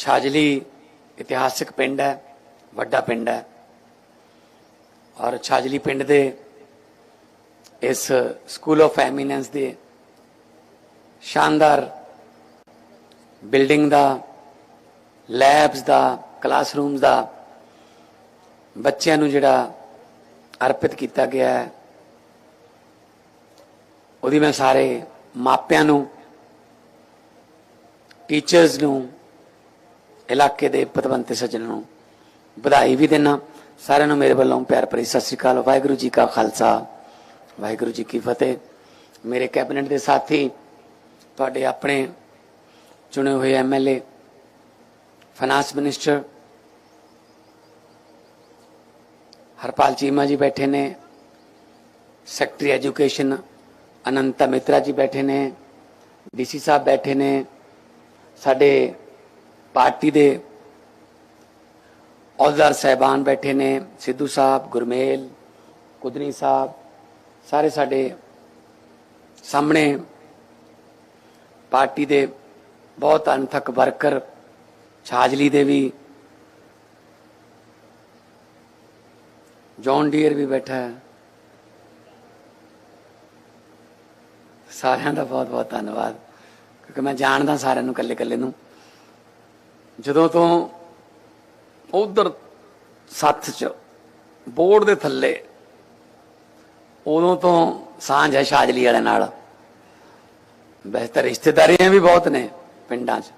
ਛਾਜਲੀ ਇਤਿਹਾਸਿਕ ਪਿੰਡ ਹੈ, ਵੱਡਾ ਪਿੰਡ ਹੈ। ਔਰ ਛਾਜਲੀ ਪਿੰਡ ਦੇ ਇਸ ਸਕੂਲ ਆਫ ਐਮੀਨੈਂਸ ਦੇ ਸ਼ਾਨਦਾਰ ਬਿਲਡਿੰਗ ਦਾ ਲੈਬਸ ਦਾ ਕਲਾਸਰੂਮਸ ਦਾ ਬੱਚਿਆਂ ਨੂੰ ਜਿਹੜਾ ਅਰਪਿਤ ਕੀਤਾ ਗਿਆ ਹੈ, ਉਹਦੀ ਮੈਂ ਸਾਰੇ ਮਾਪਿਆਂ ਨੂੰ ਟੀਚਰਸ ਨੂੰ ਇਲਾਕੇ ਦੇ ਪਤਵੰਤੇ ਸੱਜਣ ਨੂੰ ਵਧਾਈ ਵੀ ਦੇਣਾ ਸਾਰਿਆਂ ਨੂੰ ਮੇਰੇ ਵੱਲੋਂ ਪਿਆਰ ਭਰੀ ਸਤਿ ਸ੍ਰੀ ਅਕਾਲ। ਵਾਹਿਗੁਰੂ ਜੀ ਕਾ ਖਾਲਸਾ। ਵਾਹਿਗੁਰੂ ਜੀ ਕੀ ਫਤਿਹ। ਮੇਰੇ ਕੈਬਨਿਟ ਦੇ ਸਾਥੀ, ਤੁਹਾਡੇ ਆਪਣੇ ਚੁਣੇ ਹੋਏ MLA finance minister Harpal Cheema ji ਬੈਠੇ ਨੇ। ਸੈਕਟਰੀ ਐਜੂਕੇਸ਼ਨ ਅਨੰਤਾ ਮਿਤਰਾ ਜੀ ਬੈਠੇ ਨੇ। ਡੀਸੀ ਸਾਹਿਬ ਬੈਠੇ ਨੇ। ਸਾਡੇ ਪਾਰਟੀ ਦੇ ਅਹੁਦੇਦਾਰ ਸਹਿਬਾਨ ਬੈਠੇ ਨੇ, ਸਿੱਧੂ ਸਾਹਿਬ, ਗੁਰਮੇਲ, ਕੁਦਨੀ ਸਾਹਿਬ, ਸਾਰੇ ਸਾਡੇ ਸਾਹਮਣੇ ਪਾਰਟੀ ਦੇ ਬਹੁਤ ਅਣਥੱਕ ਵਰਕਰ, ਛਾਜਲੀ ਦੇ ਵੀ, ਜੌਨ ਡੀਅਰ ਵੀ ਬੈਠਾ ਹੈ। ਸਾਰਿਆਂ ਦਾ ਬਹੁਤ ਬਹੁਤ ਧੰਨਵਾਦ, ਕਿਉਂਕਿ ਮੈਂ ਜਾਣਦਾ ਸਾਰਿਆਂ ਨੂੰ ਇਕੱਲੇ ਇਕੱਲੇ ਨੂੰ। ਜਦੋਂ ਤੋਂ ਉਧਰ ਸੱਥ ਚ ਬੋਰਡ ਦੇ ਥੱਲੇ, ਉਦੋਂ ਤੋਂ ਸਾਂਝ ਹੈ ਸ਼ਾਜਲੀ ਵਾਲੇ ਨਾਲ। ਵੈਸੇ ਤਾਂ ਰਿਸ਼ਤੇਦਾਰੀਆਂ ਵੀ ਬਹੁਤ ਨੇ ਪਿੰਡਾਂ 'ਚ।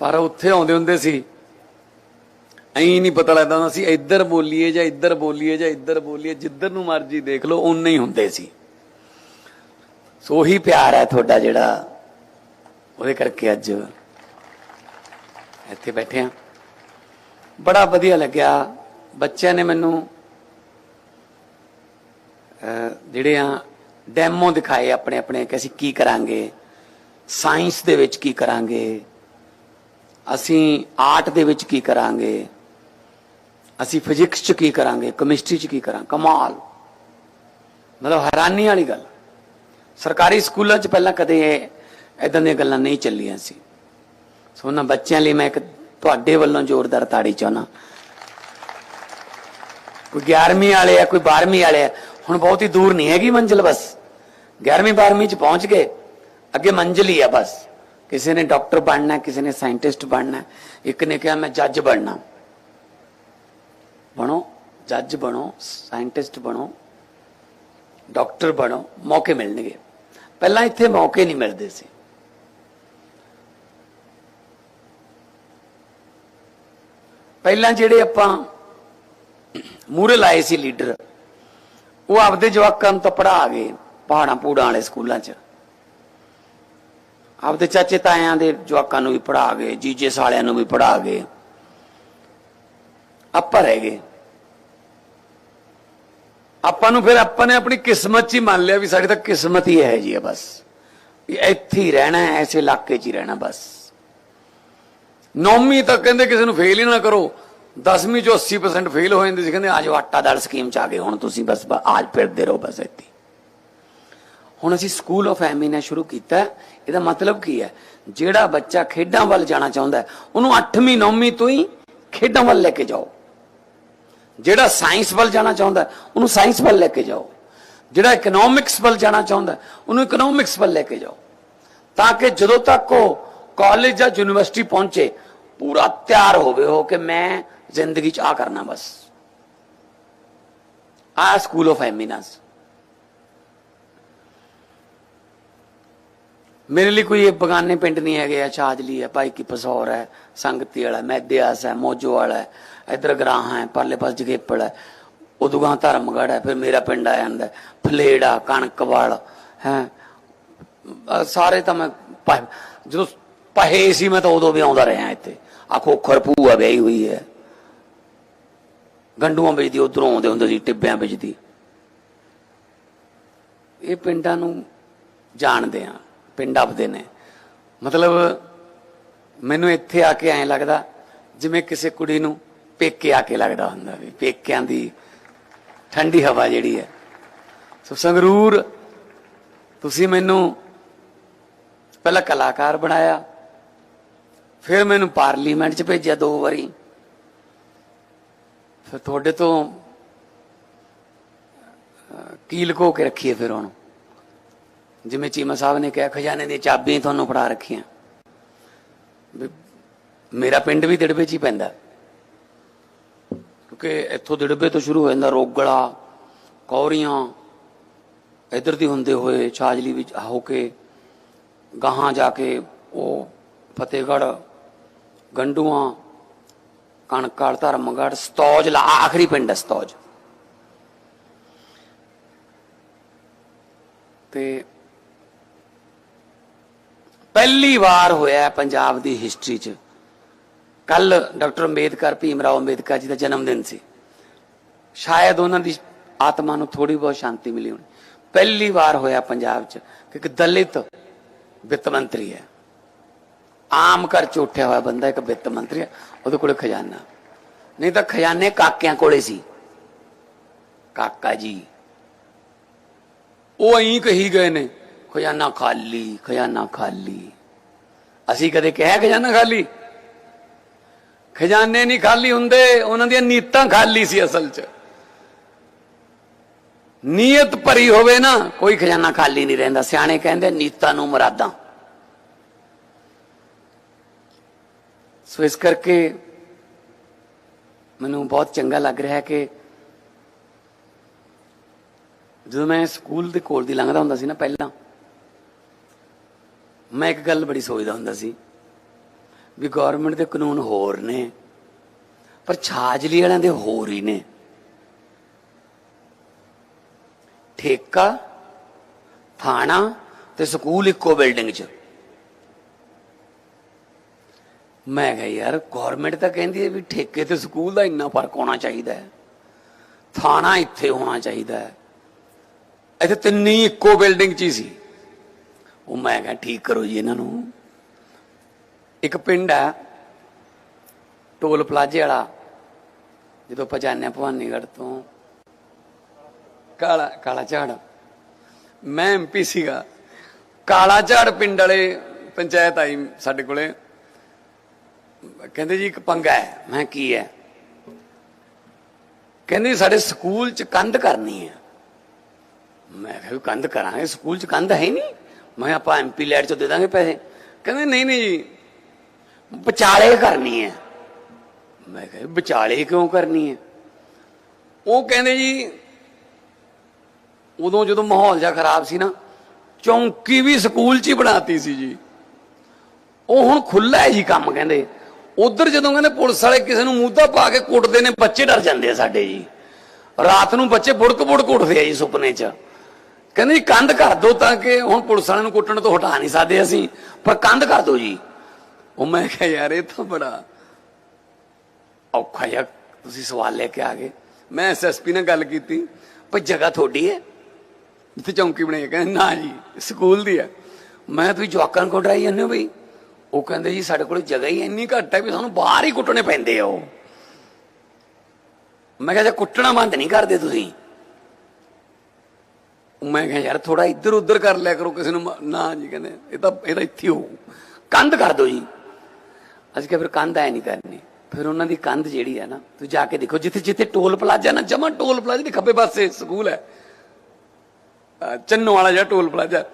ਪਰ ਉੱਥੇ ਆਉਂਦੇ ਹੁੰਦੇ ਸੀ, ਐਂ ਨਹੀਂ ਪਤਾ ਲੱਗਦਾ ਹੁੰਦਾ ਸੀ, ਇੱਧਰ ਬੋਲੀਏ ਜਾਂ ਇੱਧਰ ਬੋਲੀਏ ਜਾਂ ਇੱਧਰ ਬੋਲੀਏ, ਜਿੱਧਰ ਨੂੰ ਮਰਜ਼ੀ ਦੇਖ ਲਓ ਉਨੇ ਹੀ ਹੁੰਦੇ ਸੀ। ਸੋ ਉਹੀ ਪਿਆਰ ਹੈ ਤੁਹਾਡਾ ਜਿਹੜਾ ਉਹਦੇ ਕਰਕੇ ਅੱਜ ਇੱਥੇ ਬੈਠੇ ਆ। ਬੜਾ ਵਧੀਆ ਲੱਗਿਆ। ਬੱਚਿਆਂ ਨੇ ਮੈਨੂੰ ਜਿਹੜੇ ਆ, ਡੈਮੋ ਦਿਖਾਏ ਆਪਣੇ ਆਪਣੇ ਕਿ ਅਸੀਂ ਕੀ ਕਰਾਂਗੇ, ਸਾਇੰਸ ਦੇ ਵਿੱਚ ਕੀ ਕਰਾਂਗੇ, ਅਸੀਂ ਆਰਟ ਦੇ ਵਿੱਚ ਕੀ ਕਰਾਂਗੇ, ਅਸੀਂ ਫਿਜ਼ਿਕਸ ਚ ਕੀ ਕਰਾਂਗੇ, ਕੈਮਿਸਟਰੀ ਚ ਕੀ ਕਰਾਂ, ਕਮਾਲ। ਮਤਲਬ ਹੈਰਾਨੀ ਵਾਲੀ ਗੱਲ। ਸਰਕਾਰੀ ਸਕੂਲਾਂ ਚ ਪਹਿਲਾਂ ਕਦੇ ਇਦਾਂ ਦੀਆਂ ਗੱਲਾਂ ਨਹੀਂ ਚੱਲੀਆਂ ਸੀ। ਸੋ ਉਹਨਾਂ ਬੱਚਿਆਂ ਲਈ ਮੈਂ ਇੱਕ ਤੁਹਾਡੇ ਵੱਲੋਂ ਜ਼ੋਰਦਾਰ ਤਾੜੀ ਚਾਹਨਾ ਕੋਈ 11ਵੀਂ ਵਾਲੇ ਆ, ਕੋਈ 12ਵੀਂ ਵਾਲੇ ਆ, ਹੁਣ ਬਹੁਤ ਹੀ ਦੂਰ ਨਹੀਂ ਹੈਗੀ ਮੰਜ਼ਿਲ ਬਸ। 11ਵੀਂ 12ਵੀਂ ਚ ਪਹੁੰਚ ਗਏ, ਅੱਗੇ ਮੰਜ਼ਿਲ ਹੀ ਆ ਬਸ। ਕਿਸੇ ਨੇ ਡਾਕਟਰ ਬਣਨਾ, ਕਿਸੇ ਨੇ ਸਾਇੰਟਿਸਟ ਬਣਨਾ, ਇੱਕ ਨੇ ਕਿਹਾ ਮੈਂ ਜੱਜ ਬਣਨਾ। ਬਣੋ, ਜੱਜ ਬਣੋ, ਸਾਇੰਟਿਸਟ ਬਣੋ, ਡਾਕਟਰ ਬਣੋ, ਮੌਕੇ ਮਿਲਣਗੇ। ਪਹਿਲਾਂ ਇੱਥੇ ਮੌਕੇ ਨਹੀਂ ਮਿਲਦੇ ਸੀ। ਪਹਿਲਾਂ ਜਿਹੜੇ ਆਪਾਂ ਮੂਰੇ ਲਾਏ ਸੀ ਲੀਡਰ, ਉਹ ਆਪਦੇ ਜਵਾਕਾਂ ਨੂੰ ਤਾਂ ਪੜਾ ਗਏ, ਪਹਾੜਾਂ ਪੂੜਾਂ ਵਾਲੇ ਸਕੂਲਾਂ 'ਚ। ਆਪਦੇ ਚਾਚੇ ਤਾਇਆਂ ਦੇ ਜਵਾਕਾਂ ਨੂੰ ਵੀ ਪੜ੍ਹਾ ਗਏ, ਜੀਜੇ ਸਾਲਿਆਂ ਨੂੰ ਵੀ ਪੜ੍ਹਾ ਗਏ। ਆਪਾਂ ਰਹਿ ਗਏ। ਆਪਾਂ ਨੂੰ ਫਿਰ ਆਪਾਂ ਨੇ ਆਪਣੀ ਕਿਸਮਤ 'ਚ ਹੀ ਮੰਨ ਲਿਆ ਵੀ ਸਾਡੀ ਤਾਂ ਕਿਸਮਤ ਹੀ ਹੈ ਜੀ ਬਸ। ਵੀ ਇੱਥੇ ਹੀ ਰਹਿਣਾ ਹੈ ਐਸੇ ਇਲਾਕੇ 'ਚ ਹੀ ਰਹਿਣਾ ਬਸ। ਨੌਵੀਂ ਤੱਕ ਕਹਿੰਦੇ ਕਿਸੇ ਨੂੰ ਫੇਲ ਹੀ ਨਾ ਕਰੋ। 10ਵੀਂ ਚੋਂ 80% ਫੇਲ ਹੋ ਜਾਂਦੇ ਸੀ, ਕਹਿੰਦੇ ਆਜੋ ਆਟਾ ਦਾਲ ਸਕੀਮ ਚ ਆ ਗਏ, ਹੁਣ ਤੁਸੀਂ ਬਸ ਆਜ ਫਿਰਦੇ ਰਹੋ ਬਸ ਇੱਥੇ। ਹੁਣ ਅਸੀਂ ਸਕੂਲ ਆਫ ਐਮੀਨਾ ਸ਼ੁਰੂ ਕੀਤਾ। ਇਹਦਾ ਮਤਲਬ ਕੀ ਹੈ? ਜਿਹੜਾ ਬੱਚਾ ਖੇਡਾਂ ਵੱਲ ਜਾਣਾ ਚਾਹੁੰਦਾ ਉਹਨੂੰ 8ਵੀਂ 9ਵੀਂ ਤੋਂ ਹੀ ਖੇਡਾਂ ਵੱਲ ਲੈ ਕੇ ਜਾਓ। ਜਿਹੜਾ ਸਾਇੰਸ ਵੱਲ ਜਾਣਾ ਚਾਹੁੰਦਾ ਉਹਨੂੰ ਸਾਇੰਸ ਵੱਲ ਲੈ ਕੇ ਜਾਓ। ਜਿਹੜਾ ਇਕਨੋਮਿਕਸ ਵੱਲ ਜਾਣਾ ਚਾਹੁੰਦਾ ਉਹਨੂੰ ਇਕਨੋਮਿਕਸ ਵੱਲ ਲੈ ਕੇ ਜਾਓ। ਤਾਂ ਕਿ ਜਦੋਂ ਤੱਕ ਉਹ ਕਾਲਜ ਜਾਂ ਯੂਨੀਵਰਸਿਟੀ ਪਹੁੰਚੇ ਪੂਰਾ ਤਿਆਰ ਹੋਵੇ ਹੋ ਕਿ ਮੈਂ ਜ਼ਿੰਦਗੀ 'ਚ ਆ ਕਰਨਾ ਬਸ ਆ ਸਕੂਲ ਆਫ ਐਮੀਨੈਂਸ ਮੇਰੇ ਲਈ ਕੋਈ ਇਹ ਬਗਾਨੇ ਪਿੰਡ ਨਹੀਂ ਹੈਗੇ ਆ ਛਾਜਲੀ ਹੈ ਭਾਈ ਕੀ ਪਸੌਰ ਹੈ ਸੰਗਤੀ ਵਾਲਾ ਮੈਦਿਆਸ ਹੈ ਮੋਜੋ ਵਾਲਾ ਹੈ ਇਧਰ ਗਰਾਹ ਹੈ ਪਰਲੇ ਪਾਸ ਜਗੇਪੜ ਹੈ ਉਦੂਗਾ ਧਰਮਗੜ ਹੈ ਫਿਰ ਮੇਰਾ ਪਿੰਡ ਆ ਜਾਂਦਾ ਹੈ, ਫਲੇੜਾ ਕਣਕਵਾਲ ਹੈ ਅਹ ਸਾਰੇ ਤਾਂ ਮੈਂ ਪ- ਜਦੋਂ ਪਹੇ ਸੀ, ਮੈਂ ਤਾਂ ਉਦੋਂ ਵੀ ਆਉਂਦਾ ਰਿਹਾ ਇੱਥੇ। ਆਖੋ ਖੋਖਰ ਭੂਆ ਵਿਆਹੀ ਹੋਈ ਹੈ। ਗੰਡੂਆਂ ਵਿੱਚ ਦੀ ਉਧਰੋਂ ਆਉਂਦੇ ਹੁੰਦੇ ਸੀ, ਟਿੱਬਿਆਂ ਵਿੱਚ ਇਹ ਪਿੰਡਾਂ ਨੂੰ ਜਾਣਦੇ ਆ, ਪਿੰਡ ਆਪਦੇ ਨੇ। ਮਤਲਬ, ਮੈਨੂੰ ਇੱਥੇ ਆ ਕੇ ਐਂ ਲੱਗਦਾ, ਜਿਵੇਂ ਕਿਸੇ ਕੁੜੀ ਨੂੰ ਪੇਕੇ ਆ ਕੇ ਲੱਗਦਾ ਹੁੰਦਾ ਵੀ, ਪੇਕਿਆਂ ਦੀ ਠੰਡੀ ਹਵਾ ਜਿਹੜੀ ਹੈ। ਸੋ ਸੰਗਰੂਰ, ਤੁਸੀਂ ਮੈਨੂੰ ਪਹਿਲਾਂ ਕਲਾਕਾਰ ਬਣਾਇਆ ਫਿਰ ਮੈਨੂੰ ਪਾਰਲੀਮੈਂਟ 'ਚ ਭੇਜਿਆ ਦੋ ਵਾਰੀ। ਫਿਰ ਤੁਹਾਡੇ ਤੋਂ ਅਹ, ਕੀ ਲੁਕੋ ਕੇ ਰੱਖੀਏ ਫਿਰ ਉਹਨੂੰ। ਜਿਵੇਂ ਚੀਮਾ ਸਾਹਿਬ ਨੇ ਕਿਹਾ ਖਜ਼ਾਨੇ ਦੀਆਂ ਚਾਬੀਆਂ ਤੁਹਾਨੂੰ ਫੜਾ ਰੱਖੀਆਂ। ਵੀ ਮੇਰਾ ਪਿੰਡ ਵੀ ਦਿੜਬੇ 'ਚ ਹੀ ਪੈਂਦਾ। ਕਿਉਂਕਿ ਇੱਥੋਂ ਦਿੜਬੇ ਤੋਂ ਸ਼ੁਰੂ ਹੋ ਜਾਂਦਾ ਰੋਗਲਾ ਕੌਰੀਆਂ ਇਧਰ ਦੀ ਹੁੰਦੇ ਹੋਏ ਛਾਜਲੀ ਵਿੱਚ ਹੋ ਕੇ ਗਾਹਾਂ ਜਾ ਕੇ ਉਹ ਫਤਿਹਗੜ੍ਹ ਗੰਡੂਆਂ ਕਣਕਾਲ ਧਰਮਗੜ੍ਹ ਸਤੌਜ, ਲਾ ਆਖਰੀ ਪਿੰਡ ਹੈ ਸਤੌਜ। ਤੇ ਪਹਿਲੀ ਵਾਰ ਹੋਇਆ ਪੰਜਾਬ ਦੀ ਹਿਸਟਰੀ 'ਚ। ਕੱਲ ਡਾਕਟਰ ਅੰਬੇਦਕਰ, ਭੀਮ ਰਾਓ ਅੰਬੇਦਕਰ ਜੀ ਦਾ ਜਨਮ ਦਿਨ ਸੀ। ਸ਼ਾਇਦ ਉਹਨਾਂ ਦੀ ਆਤਮਾ ਨੂੰ ਥੋੜੀ ਬਹੁਤ ਸ਼ਾਂਤੀ ਮਿਲੀ ਹੋਣੀ। ਪਹਿਲੀ ਵਾਰ ਹੋਇਆ ਪੰਜਾਬ 'ਚ ਕਿ ਇੱਕ ਦਲਿਤ ਵਿੱਤ ਮੰਤਰੀ ਹੈ। ਆਮ ਘਰ ਚ ਉੱਠਿਆ ਹੋਇਆ ਬੰਦਾ, ਇੱਕ ਵਿੱਤ ਮੰਤਰੀ ਉਹਦੇ ਕੋਲ ਖਜ਼ਾਨਾ। ਨਹੀਂ ਤਾਂ ਖਜ਼ਾਨੇ ਕਾਕਿਆਂ ਕੋਲੇ ਸੀ। ਕਾਕਾ ਜੀ। ਉਹ ਐਂ ਕਹੀ ਗਏ ਨੇ, ਖਜ਼ਾਨਾ ਖਾਲੀ ਖਜ਼ਾਨਾ ਖਾਲੀ। ਅਸੀਂ ਕਦੇ ਕਿਹਾ ਖਜ਼ਾਨਾ ਖਾਲੀ? ਖਜ਼ਾਨੇ ਨਹੀਂ ਖਾਲੀ ਹੁੰਦੇ, ਉਹਨਾਂ ਦੀਆਂ ਨੀਤਾਂ ਖਾਲੀ ਸੀ ਅਸਲ 'ਚ। ਨੀਅਤ ਭਰੀ ਹੋਵੇ ਨਾ, ਕੋਈ ਖਜ਼ਾਨਾ ਖਾਲੀ ਨਹੀਂ ਰਹਿੰਦਾ। ਸਿਆਣੇ ਕਹਿੰਦੇ, ਨੀਤਾਂ ਨੂੰ ਮੁਰਾਦਾਂ। ਸੋ ਇਸ ਕਰਕੇ ਮੈਨੂੰ ਬਹੁਤ ਚੰਗਾ ਲੱਗ ਰਿਹਾ ਹੈ ਕਿ ਜਦੋਂ ਮੈਂ ਸਕੂਲ ਦੇ ਕੋਲ ਦੀ ਲੰਘਦਾ ਹੁੰਦਾ ਸੀ ਨਾ ਪਹਿਲਾਂ, ਮੈਂ ਇੱਕ ਗੱਲ ਬੜੀ ਸੋਚਦਾ ਹੁੰਦਾ ਸੀ ਵੀ ਗਵਰਨਮੈਂਟ ਦੇ ਕਾਨੂੰਨ ਹੋਰ ਨੇ, ਪਰ ਛਾਜਲੀ ਵਾਲਿਆਂ ਦੇ ਹੋਰ ਹੀ ਨੇ। ਠੇਕਾ, ਥਾਣਾ ਤੇ ਸਕੂਲ ਇੱਕੋ ਬਿਲਡਿੰਗ 'ਚ। ਮੈਂ ਕਿਹਾ, ਯਾਰ ਗਵਰਨਮੈਂਟ ਤਾਂ ਕਹਿੰਦੀ ਹੈ ਵੀ ਠੇਕੇ ਤੇ ਸਕੂਲ ਦਾ ਇੰਨਾ ਫ਼ਰਕ ਹੋਣਾ ਚਾਹੀਦਾ ਹੈ। ਥਾਣਾ ਇੱਥੇ ਹੋਣਾ ਚਾਹੀਦਾ ਹੈ। ਇੱਥੇ ਤਿੰਨੀ ਇੱਕੋ ਬਿਲਡਿੰਗ 'ਚ ਹੀ ਸੀ। ਉਹ ਮੈਂ ਕਿਹਾ, ਠੀਕ ਕਰੋ ਜੀ ਇਹਨਾਂ ਨੂੰ। ਇੱਕ ਪਿੰਡ ਹੈ ਟੋਲ ਪਲਾਜੇ ਵਾਲਾ, ਜਦੋਂ ਆਪਾਂ ਜਾਂਦੇ ਹਾਂ ਭਵਾਨੀਗੜ੍ਹ ਤੋਂ। ਕਾਲਾ ਕਾਲਾ ਝਾੜ। ਮੈਂ ਐਮਪੀ ਸੀਗਾ। ਕਾਲਾ ਝਾੜ ਪਿੰਡ ਵਾਲੇ ਪੰਚਾਇਤ ਆਈ ਸਾਡੇ ਕੋਲੇ। ਕਹਿੰਦੇ ਜੀ ਇੱਕ ਪੰਗਾ ਹੈ। ਮੈਂ ਕੀ ਹੈ? ਕਹਿੰਦੇ ਸਾਡੇ ਸਕੂਲ ਚ ਕੰਧ ਕਰਨੀ ਹੈ। ਮੈਂ ਕਿਹਾ, ਵੀ ਕੰਧ ਕਰਾਂਗੇ? ਸਕੂਲ ਚ ਕੰਧ ਹੈ ਹੀ ਨਹੀਂ। ਮੈਂ ਆਪਾਂ ਐਮਪੀ ਲੈਟ ਚ ਦੇ ਦਾਂਗੇ ਪੈਸੇ। ਕਹਿੰਦੇ, ਨਹੀਂ ਨਹੀਂ ਜੀ, ਵਿਚਾਲੇ ਕਰਨੀ ਹੈ। ਮੈਂ ਕਿਹਾ, ਵਿਚਾਲੇ ਕਿਉਂ ਕਰਨੀ ਹੈ? ਉਹ ਕਹਿੰਦੇ ਜੀ, ਉਦੋਂ ਜਦੋਂ ਮਾਹੌਲ ਜਿਹਾ ਖਰਾਬ ਸੀ ਨਾ, ਚੌਂਕੀ ਵੀ ਸਕੂਲ 'ਚ ਹੀ ਬਣਾਤੀ ਸੀ ਜੀ। ਉਹ ਹੁਣ ਖੁੱਲਾ ਹੈ ਜੀ ਕੰਮ, ਕਹਿੰਦੇ। ਉਧਰ ਜਦੋਂ ਕਹਿੰਦੇ ਪੁਲਿਸ ਵਾਲੇ ਕਿਸੇ ਨੂੰ ਮੂਧਾ ਪਾ ਕੇ ਕੁੱਟਦੇ ਨੇ, ਬੱਚੇ ਡਰ ਜਾਂਦੇ ਆ ਸਾਡੇ ਜੀ। ਰਾਤ ਨੂੰ ਬੱਚੇ ਬੁੜਕ ਬੁੜਕ ਉੱਠਦੇ ਆ ਜੀ ਸੁਪਨੇ 'ਚ। ਕਹਿੰਦੇ ਜੀ, ਕੰਧ ਕਰ ਦੋ ਤਾਂ ਕਿ ਹੁਣ ਪੁਲਿਸ ਵਾਲਿਆਂ ਨੂੰ ਕੁੱਟਣ ਤੋਂ ਹਟਾ ਨਹੀਂ ਸਕਦੇ ਅਸੀਂ, ਪਰ ਕੰਧ ਕਰ ਦੋ ਜੀ। ਉਹ ਮੈਂ ਕਿਹਾ, ਯਾਰ ਇਹ ਤਾਂ ਬੜਾ ਔਖਾ ਜਿਹਾ ਤੁਸੀਂ ਸਵਾਲ ਲੈ ਕੇ ਆ ਗਏ। ਮੈਂ ਐਸਐਸਪੀ ਨਾਲ ਗੱਲ ਕੀਤੀ ਪਰ ਜਗ੍ਹਾ ਤੁਹਾਡੀ ਹੈ? ਜਿੱਥੇ ਚੌਂਕੀ ਬਣਾਈ ਕਹਿੰਦੇ, ਨਾ ਜੀ, ਸਕੂਲ ਦੀ ਹੈ। ਮੈਂ ਤੁਸੀਂ ਜਵਾਕਾਂ ਨੂੰ ਡਰਾਈ ਜਾਂਦੇ ਹੋ ਬਈ ਉਹ ਕਹਿੰਦੇ ਜੀ ਸਾਡੇ ਕੋਲ ਜਗ੍ਹਾ ਹੀ ਇੰਨੀ ਘੱਟ ਹੈ ਵੀ ਸਾਨੂੰ ਬਾਹਰ ਹੀ ਕੁੱਟਣੇ ਪੈਂਦੇ ਆ ਉਹ। ਮੈਂ ਕਿਹਾ ਜੇ ਕੁੱਟਣਾ ਬੰਦ ਨਹੀਂ ਕਰਦੇ ਤੁਸੀਂ। ਮੈਂ ਕਿਹਾ ਯਾਰ ਥੋੜਾ ਇੱਧਰ ਉੱਧਰ ਕਰ ਲਿਆ ਕਰੋ ਕਿਸੇ ਨੂੰ ਨਾ ਜੀ ਕਹਿੰਦੇ, ਇਹ ਤਾਂ ਇਹ ਤਾਂ ਇੱਥੇ ਹੋ ਕੰਧ ਕਰ ਦੋ ਜੀ। ਅਸੀਂ ਕਿਹਾ ਫਿਰ ਕੰਧ ਐ ਨਹੀਂ ਕਰਨੀ। ਫਿਰ ਉਹਨਾਂ ਦੀ ਕੰਧ ਜਿਹੜੀ ਹੈ ਨਾ, ਤੁਸੀਂ ਜਾ ਕੇ ਦੇਖੋ, ਜਿੱਥੇ ਜਿੱਥੇ ਟੋਲ ਪਲਾਜ਼ਾ ਨਾ, ਜਮਾ ਟੋਲ ਪਲਾਜ਼ਾ ਦੇ ਖੱਬੇ ਪਾਸੇ ਸਕੂਲ ਹੈ। ਚੰਨੋ ਵਾਲਾ ਜਿਹੜਾ ਟੋਲ ਪਲਾਜ਼ਾ।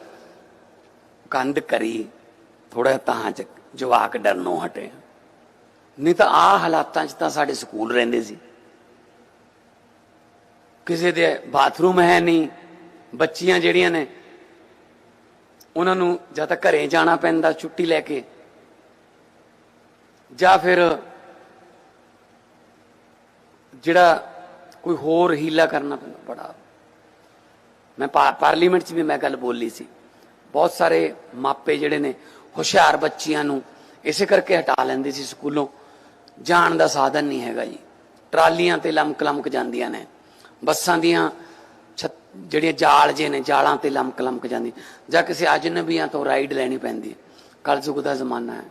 ਕੰਧ ਕਰੀ। ਥੋੜਾ ਤਾਂ ਚ ਜਵਾਕ ਡਰਨੋਂ ਹਟੇ। ਨਹੀਂ ਤਾਂ ਆ ਹਾਲਾਤਾਂ 'ਚ ਤਾਂ ਸਾਡੇ ਸਕੂਲ ਰਹਿੰਦੇ ਸੀ। ਕਿਸੇ ਦੇ ਬਾਥਰੂਮ ਹੈ ਨਹੀਂ, ਬੱਚੀਆਂ ਜਿਹੜੀਆਂ ਨੇ, ਉਹਨਾਂ ਨੂੰ ਜਾਂ ਤਾਂ ਘਰੇ ਜਾਣਾ ਪੈਂਦਾ ਛੁੱਟੀ ਲੈ ਕੇ, ਜਾਂ ਫਿਰ ਜਿਹੜਾ ਕੋਈ ਹੋਰ ਹੀਲਾ ਕਰਨਾ ਪੈਂਦਾ ਬੜਾ। ਮੈਂ ਪਾ- ਪਾਰਲੀਮੈਂਟ 'ਚ ਵੀ ਮੈਂ ਗੱਲ ਬੋਲੀ ਸੀ। ਬਹੁਤ ਸਾਰੇ ਮਾਪੇ ਜਿਹੜੇ ਨੇ ਹੁਸ਼ਿਆਰ ਬੱਚੀਆਂ ਨੂੰ ਇਸੇ ਕਰਕੇ ਹਟਾ ਲੈਂਦੇ ਸੀ ਸਕੂਲੋਂ। ਜਾਣ ਦਾ ਸਾਧਨ ਨਹੀਂ ਹੈਗਾ ਜੀ। ਟਰਾਲੀਆਂ ਤੇ ਲਮਕ ਲਮਕ ਜਾਂਦੀਆਂ ਨੇ। ਬੱਸਾਂ ਦੀਆਂ ਛੱਤ- ਜਿਹੜੀਆਂ ਜਾਲ ਜੇ ਨੇ, ਜਾਲਾਂ ਤੇ ਲਮਕ ਲਮਕ ਜਾਂਦੀ ਜਾਂ ਕਿਸੇ ਅਜਨਬੀਆਂ ਤੋਂ ਰਾਈਡ ਲੈਣੀ ਪੈਂਦੀ ਹੈ। ਕਲਯੁਗ ਦਾ ਜ਼ਮਾਨਾ ਹੈ।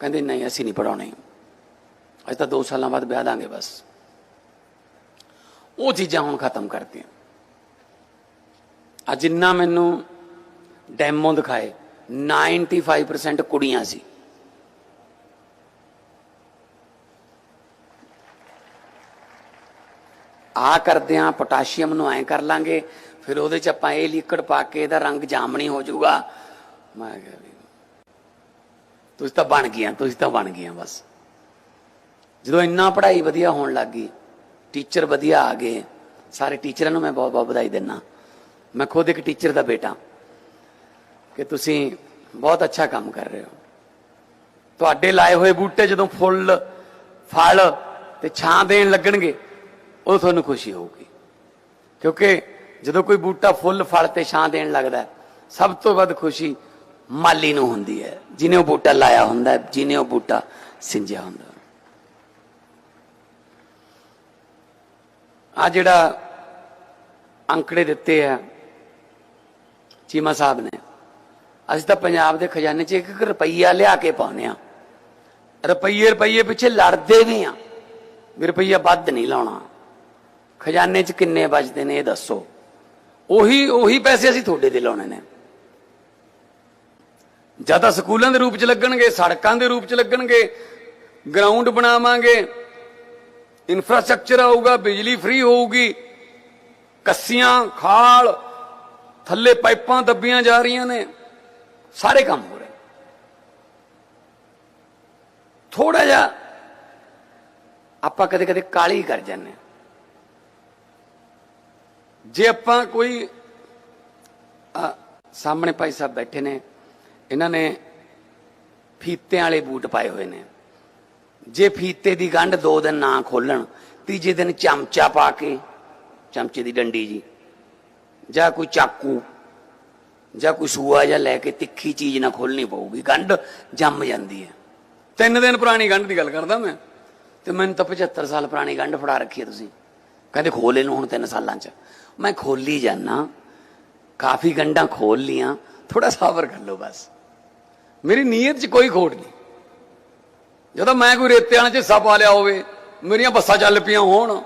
ਕਹਿੰਦੇ ਨਹੀਂ, ਅਸੀਂ ਨਹੀਂ ਪੜਾਉਣੇ ਅੱਜ ਤਾਂ 2 ਸਾਲਾਂ ਬਾਅਦ ਵਿਆਹ ਦਾਂਗੇ ਬਸ। ਉਹ ਚੀਜ਼ਾਂ ਹੁਣ ਖਤਮ ਕਰਤੀਆਂ। ਆ ਜਿੰਨਾ ਮੈਨੂੰ ਡੈਮੋ ਦਿਖਾਏ। 95% ਕੁੜੀਆਂ ਸੀ। ਆ ਕਰਦੇ ਆ ਪੋਟਾਸ਼ੀਅਮ ਨੂੰ ਐ ਕਰ ਲਾਂਗੇ, ਫਿਰ ਉਹਦੇ ਚ ਆਪਾਂ ਇਹ ਲਿਕੜ ਪਾ ਕੇ ਇਹਦਾ ਰੰਗ ਜਾਮਣੀ ਹੋ ਜਾਊਗਾ। ਮੈਂ ਕਿਹਾ ਤੁਸੀਂ ਤਾਂ ਬਣ ਗਈਆਂ, ਤੁਸੀਂ ਤਾਂ ਬਣ ਗਈਆਂ ਬਸ। ਜਦੋਂ ਇੰਨਾ ਪੜ੍ਹਾਈ ਵਧੀਆ ਹੋਣ ਲੱਗ ਗਈ, ਟੀਚਰ ਵਧੀਆ ਆ ਗਏ, ਸਾਰੇ ਟੀਚਰਾਂ ਨੂੰ ਮੈਂ ਬਹੁਤ ਬਹੁਤ ਵਧਾਈ ਦਿੰਨਾ ਮੈਂ ਖੁਦ ਇੱਕ ਟੀਚਰ ਦਾ ਬੇਟਾ। ਕਿ ਤੁਸੀਂ ਬਹੁਤ ਅੱਛਾ ਕੰਮ ਕਰ ਰਹੇ ਹੋ। ਤੁਹਾਡੇ ਲਾਏ ਹੋਏ ਬੂਟੇ ਜਦੋਂ ਫੁੱਲ ਫਲ ਤੇ ਛਾਂ ਦੇਣ ਲੱਗਣਗੇ ਉਹ ਤੁਹਾਨੂੰ ਖੁਸ਼ੀ ਹੋਊਗੀ। ਕਿਉਂਕਿ ਜਦੋਂ ਕੋਈ ਬੂਟਾ ਫੁੱਲ ਫਲ ਤੇ ਛਾਂ ਦੇਣ ਲੱਗਦਾ ਸਭ ਤੋਂ ਵੱਧ ਖੁਸ਼ੀ ਮਾਲੀ ਨੂੰ ਹੁੰਦੀ ਹੈ। ਜਿਹਨੇ ਉਹ ਬੂਟਾ ਲਾਇਆ ਹੁੰਦਾ ਹੈ, ਜਿਹਨੇ ਉਹ ਬੂਟਾ ਸਿੰਜਿਆ ਹੁੰਦਾ ਹੈ। ਆ ਜਿਹੜਾ ਅੰਕੜੇ ਦਿੱਤੇ ਆ ਚੀਮਾ ਸਾਹਿਬ ਨੇ ਅਸੀਂ ਤਾਂ ਪੰਜਾਬ ਦੇ ਖਜ਼ਾਨੇ 'ਚ ਇੱਕ ਇੱਕ ਰੁਪਈਆ ਲਿਆ ਕੇ ਪਾਉਂਦੇ ਆ ਰੁਪਈਏ ਰੁਪਈਏ ਪਿੱਛੇ ਲੜਦੇ ਵੀ ਆ ਵੀ ਰੁਪਈਆ ਵੱਧ ਨਹੀਂ ਲਾਉਣਾ। ਖਜ਼ਾਨੇ 'ਚ ਕਿੰਨੇ ਬਚਦੇ ਨੇ, ਇਹ ਦੱਸੋ। ਉਹੀ ਉਹੀ ਪੈਸੇ ਅਸੀਂ ਤੁਹਾਡੇ ਦੇ ਲਾਉਣੇ ਨੇ। ਜਾਂ ਤਾਂ ਸਕੂਲਾਂ ਦੇ ਰੂਪ 'ਚ ਲੱਗਣਗੇ, ਸੜਕਾਂ ਦੇ ਰੂਪ 'ਚ ਲੱਗਣਗੇ ਗਰਾਊਂਡ ਬਣਾਵਾਂਗੇ ਇਨਫਰਾਸਟ੍ਰਕਚਰ ਆਊਗਾ, ਬਿਜਲੀ ਫ੍ਰੀ ਹੋਊਗੀ, ਕੱਸੀਆਂ, ਖਾਲ, ਥੱਲੇ ਪਾਈਪਾਂ ਦੱਬੀਆਂ ਜਾ ਰਹੀਆਂ ਨੇ। ਸਾਰੇ ਕੰਮ ਹੋ ਰਹੇ ਥੋੜਾ ਜਿਹਾ ਆਪਾਂ ਕਦੇ ਕਦੇ ਕਾਲੀ ਕਰ ਜਾਂਦੇ ਹਾਂ। ਜੇ ਆਪਾਂ ਕੋਈ ਸਾਹਮਣੇ ਭਾਈ ਸਾਹਿਬ ਬੈਠੇ ਨੇ, ਇਹਨਾਂ ਨੇ ਫੀਤਿਆਂ ਵਾਲੇ ਬੂਟ ਪਾਏ ਹੋਏ ਨੇ ਜੇ ਫੀਤੇ ਦੀ ਗੰਢ ਦੋ ਦਿਨ ਨਾ ਖੋਲਣ, ਤੀਜੇ ਦਿਨ ਚਮਚਾ ਪਾ ਕੇ, ਚਮਚੇ ਦੀ ਡੰਡੀ ਜੀ, ਜਾਂ ਕੋਈ ਚਾਕੂ ਜਾਂ ਕੋਈ ਸੂਆ ਜਾਂ ਲੈ ਕੇ ਤਿੱਖੀ ਚੀਜ਼ ਨਾ ਖੋਲਣੀ ਪਊਗੀ ਗੰਢ ਜੰਮ ਜਾਂਦੀ ਹੈ। ਤਿੰਨ ਦਿਨ ਪੁਰਾਣੀ ਗੰਢ ਦੀ ਗੱਲ ਕਰਦਾ ਮੈਂ। ਤੇ ਮੈਨੂੰ ਤਾਂ 75 ਸਾਲ ਪੁਰਾਣੀ ਗੰਢ ਫੜਾ ਰੱਖੀ ਹੈ ਤੁਸੀਂ। ਕਹਿੰਦੇ ਖੋਲ ਇਹਨੂੰ ਹੁਣ ਤਿੰਨ ਸਾਲਾਂ ਚ। ਮੈਂ ਖੋਲੀ ਜਾਣਾ ਕਾਫੀ ਗੰਢਾਂ ਖੋਲ ਲੀਆਂ ਥੋੜਾ ਸਬਰ ਕਰ ਲਓ ਬਸ। ਮੇਰੀ ਨੀਅਤ 'ਚ ਕੋਈ ਖੋਟ ਨਹੀਂ। ਜਦੋਂ ਮੈਂ ਕੋਈ ਰੇਤੇ ਵਾਲੇ 'ਚ ਹਿੱਸਾ ਪਾ ਲਿਆ ਹੋਵੇ ਮੇਰੀਆਂ ਬੱਸਾਂ ਚੱਲ ਪਈਆਂ ਹੋਣ।